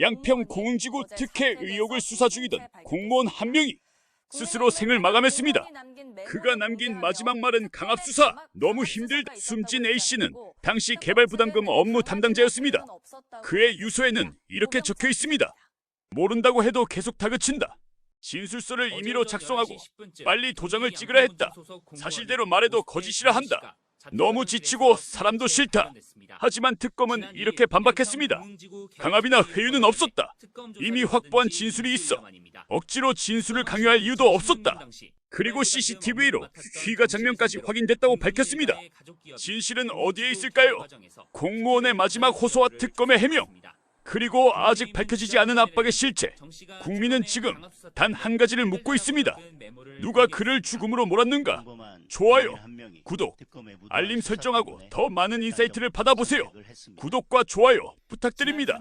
양평 공흥지구 특혜 의혹을 수사 중이던 공무원 한 명이 스스로 생을 마감했습니다. 그가 남긴 마지막 말은 강압수사 너무 힘들다. 숨진 A씨는 당시 개발 부담금 업무 담당자였습니다. 그의 유서에는 이렇게 적혀 있습니다. 모른다고 해도 계속 다그친다. 진술서를 임의로 작성하고 빨리 도장을 찍으라 했다. 사실대로 말해도 거짓이라 한다. 너무 지치고 사람도 싫다. 하지만 특검은 이렇게 반박했습니다. 강압이나 회유는 없었다. 이미 확보한 진술이 있어. 억지로 진술을 강요할 이유도 없었다. 그리고 CCTV로 귀가 장면까지 확인됐다고 밝혔습니다. 진실은 어디에 있을까요? 공무원의 마지막 호소와 특검의 해명, 그리고 아직 밝혀지지 않은 압박의 실체. 국민은 지금 단 한 가지를 묻고 있습니다. 누가 그를 죽음으로 몰았는가? 좋아요, 구독, 알림 설정하고 더 많은 인사이트를 받아보세요. 구독과 좋아요 부탁드립니다.